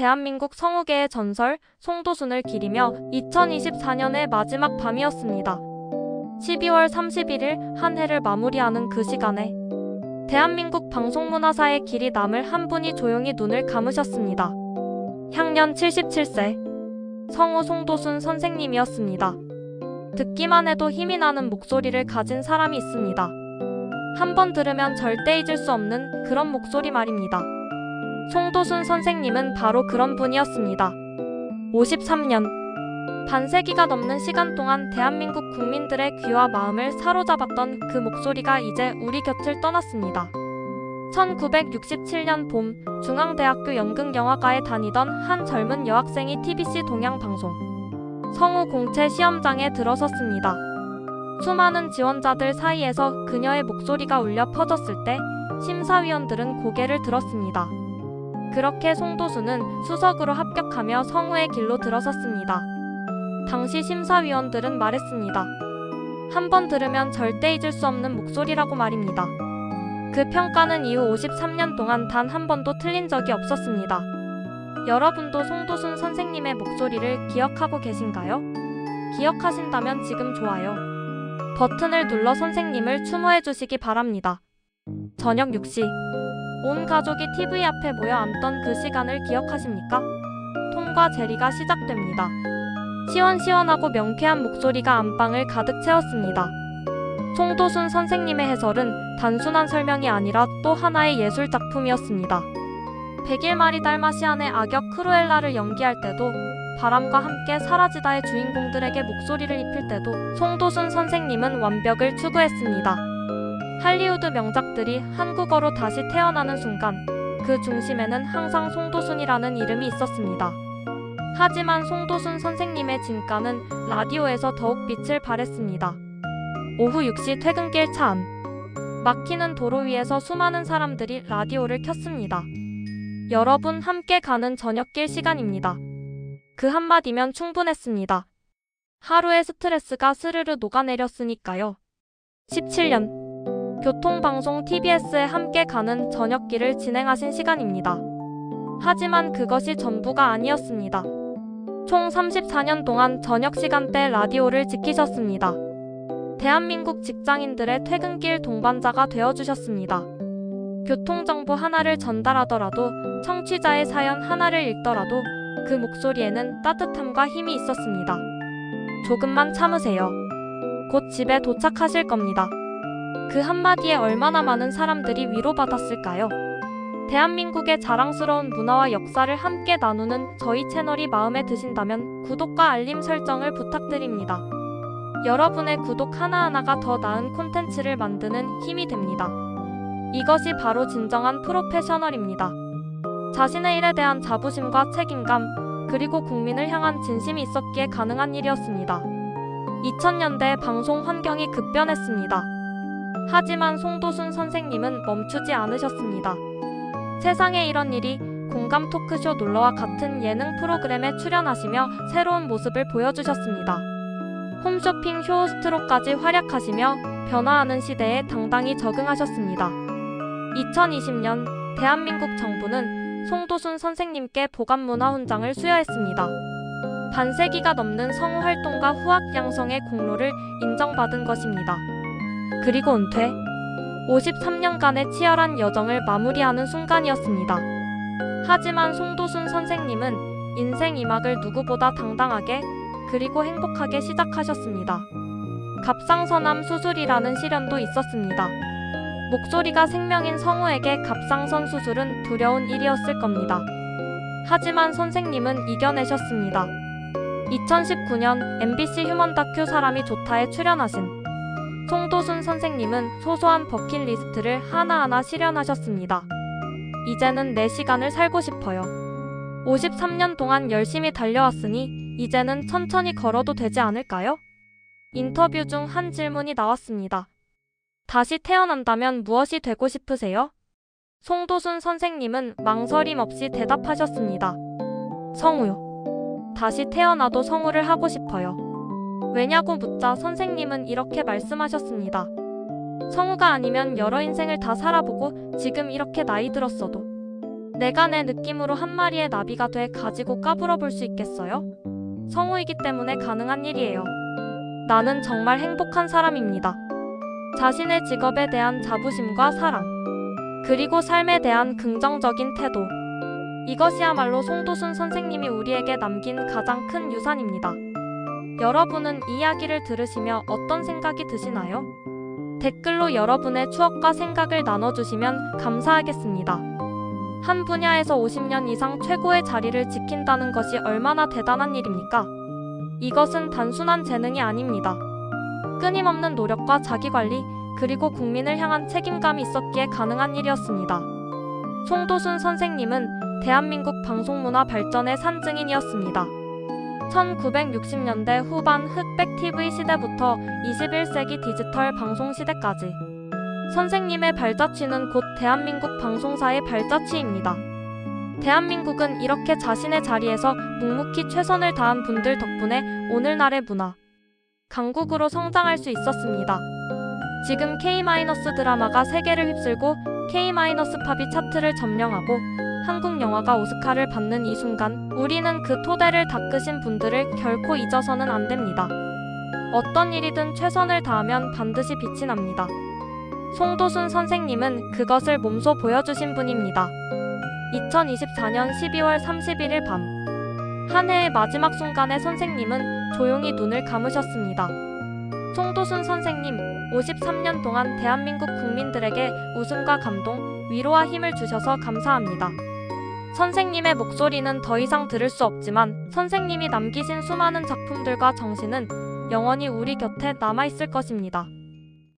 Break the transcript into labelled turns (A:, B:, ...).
A: 대한민국 성우계의 전설 송도순을 기리며 2024년의 마지막 밤이었습니다. 12월 31일 한 해를 마무리하는 그 시간에 대한민국 방송문화사의 길이 남을 한 분이 조용히 눈을 감으셨습니다. 향년 77세 성우 송도순 선생님이었습니다. 듣기만 해도 힘이 나는 목소리를 가진 사람이 있습니다. 한 번 들으면 절대 잊을 수 없는 그런 목소리 말입니다. 송도순 선생님은 바로 그런 분이었습니다. 53년 반세기가 넘는 시간 동안 대한민국 국민들의 귀와 마음을 사로잡았던 그 목소리가 이제 우리 곁을 떠났습니다. 1967년 봄 중앙대학교 연극영화과에 다니던 한 젊은 여학생이 TBC 동양방송 성우 공채 시험장에 들어섰습니다. 수많은 지원자들 사이에서 그녀의 목소리가 울려 퍼졌을 때 심사위원들은 고개를 들었습니다. 그렇게 송도수는 수석으로 합격하며 성우의 길로 들어섰습니다. 당시 심사위원들은 말했습니다. 한 번 들으면 절대 잊을 수 없는 목소리라고 말입니다. 그 평가는 이후 53년 동안 단 한 번도 틀린 적이 없었습니다. 여러분도 송도순 선생님의 목소리를 기억하고 계신가요? 기억하신다면 지금 좋아요. 버튼을 눌러 선생님을 추모해 주시기 바랍니다. 저녁 6시. 온 가족이 TV 앞에 모여 앉던 그 시간을 기억하십니까? 톰과 제리가 시작됩니다. 시원시원하고 명쾌한 목소리가 안방을 가득 채웠습니다. 송도순 선생님의 해설은 단순한 설명이 아니라 또 하나의 예술 작품이었습니다. 백일마리 달마시안의 악역 크루엘라를 연기할 때도 바람과 함께 사라지다의 주인공들에게 목소리를 입힐 때도 송도순 선생님은 완벽을 추구했습니다. 할리우드 명작들이 한국어로 다시 태어나는 순간 그 중심에는 항상 송도순이라는 이름이 있었습니다. 하지만 송도순 선생님의 진가는 라디오에서 더욱 빛을 발했습니다. 오후 6시 퇴근길 차 안. 막히는 도로 위에서 수많은 사람들이 라디오를 켰습니다. 여러분 함께 가는 저녁길 시간입니다. 그 한마디면 충분했습니다. 하루의 스트레스가 스르르 녹아내렸으니까요. 17년 교통방송 TBS에 함께 가는 저녁길을 진행하신 시간입니다. 하지만 그것이 전부가 아니었습니다. 총 34년 동안 저녁 시간대 라디오를 지키셨습니다. 대한민국 직장인들의 퇴근길 동반자가 되어주셨습니다. 교통정보 하나를 전달하더라도 청취자의 사연 하나를 읽더라도 그 목소리에는 따뜻함과 힘이 있었습니다. 조금만 참으세요. 곧 집에 도착하실 겁니다. 그 한마디에 얼마나 많은 사람들이 위로받았을까요? 대한민국의 자랑스러운 문화와 역사를 함께 나누는 저희 채널이 마음에 드신다면 구독과 알림 설정을 부탁드립니다. 여러분의 구독 하나하나가 더 나은 콘텐츠를 만드는 힘이 됩니다. 이것이 바로 진정한 프로페셔널입니다. 자신의 일에 대한 자부심과 책임감, 그리고 국민을 향한 진심이 있었기에 가능한 일이었습니다. 2000년대 방송 환경이 급변했습니다. 하지만 송도순 선생님은 멈추지 않으셨습니다. 세상에 이런 일이 공감 토크쇼 놀러와 같은 예능 프로그램에 출연하시며 새로운 모습을 보여주셨습니다. 홈쇼핑 쇼호스트로까지 활약하시며 변화하는 시대에 당당히 적응하셨습니다. 2020년 대한민국 정부는 송도순 선생님께 보감문화 훈장을 수여했습니다. 반세기가 넘는 성우 활동과 후학 양성의 공로를 인정받은 것입니다. 그리고 은퇴 53년간의 치열한 여정을 마무리하는 순간이었습니다. 하지만 송도순 선생님은 인생 이막을 누구보다 당당하게 그리고 행복하게 시작하셨습니다. 갑상선암 수술이라는 시련도 있었습니다. 목소리가 생명인 성우에게 갑상선 수술은 두려운 일이었을 겁니다. 하지만 선생님은 이겨내셨습니다. 2019년 MBC 휴먼 다큐 사람이 좋다에 출연하신 송도순 선생님은 소소한 버킷리스트를 하나하나 실현하셨습니다. 이제는 내 시간을 살고 싶어요. 53년 동안 열심히 달려왔으니 이제는 천천히 걸어도 되지 않을까요? 인터뷰 중 한 질문이 나왔습니다. 다시 태어난다면 무엇이 되고 싶으세요? 송도순 선생님은 망설임 없이 대답하셨습니다. 성우요. 다시 태어나도 성우를 하고 싶어요. 왜냐고 묻자 선생님은 이렇게 말씀하셨습니다. 성우가 아니면 여러 인생을 다 살아보고 지금 이렇게 나이 들었어도 내가 내 느낌으로 한 마리의 나비가 돼 가지고 까불어 볼 수 있겠어요? 성우이기 때문에 가능한 일이에요. 나는 정말 행복한 사람입니다. 자신의 직업에 대한 자부심과 사랑, 그리고 삶에 대한 긍정적인 태도. 이것이야말로 송도순 선생님이 우리에게 남긴 가장 큰 유산입니다. 여러분은 이 이야기를 들으시며 어떤 생각이 드시나요? 댓글로 여러분의 추억과 생각을 나눠주시면 감사하겠습니다. 한 분야에서 50년 이상 최고의 자리를 지킨다는 것이 얼마나 대단한 일입니까? 이것은 단순한 재능이 아닙니다. 끊임없는 노력과 자기관리, 그리고 국민을 향한 책임감이 있었기에 가능한 일이었습니다. 송도순 선생님은 대한민국 방송문화 발전의 산증인이었습니다. 1960년대 후반 흑백 TV 시대부터 21세기 디지털 방송 시대까지 선생님의 발자취는 곧 대한민국 방송사의 발자취입니다. 대한민국은 이렇게 자신의 자리에서 묵묵히 최선을 다한 분들 덕분에 오늘날의 문화, 강국으로 성장할 수 있었습니다. 지금 K- 드라마가 세계를 휩쓸고 K-팝이 차트를 점령하고 한국 영화가 오스카를 받는 이 순간 우리는 그 토대를 닦으신 분들을 결코 잊어서는 안 됩니다. 어떤 일이든 최선을 다하면 반드시 빛이 납니다. 송도순 선생님은 그것을 몸소 보여주신 분입니다. 2024년 12월 31일 밤. 한 해의 마지막 순간에 선생님은 조용히 눈을 감으셨습니다. 송도순 선생님, 53년 동안 대한민국 국민들에게 웃음과 감동, 위로와 힘을 주셔서 감사합니다. 선생님의 목소리는 더 이상 들을 수 없지만 선생님이 남기신 수많은 작품들과 정신은 영원히 우리 곁에 남아있을 것입니다.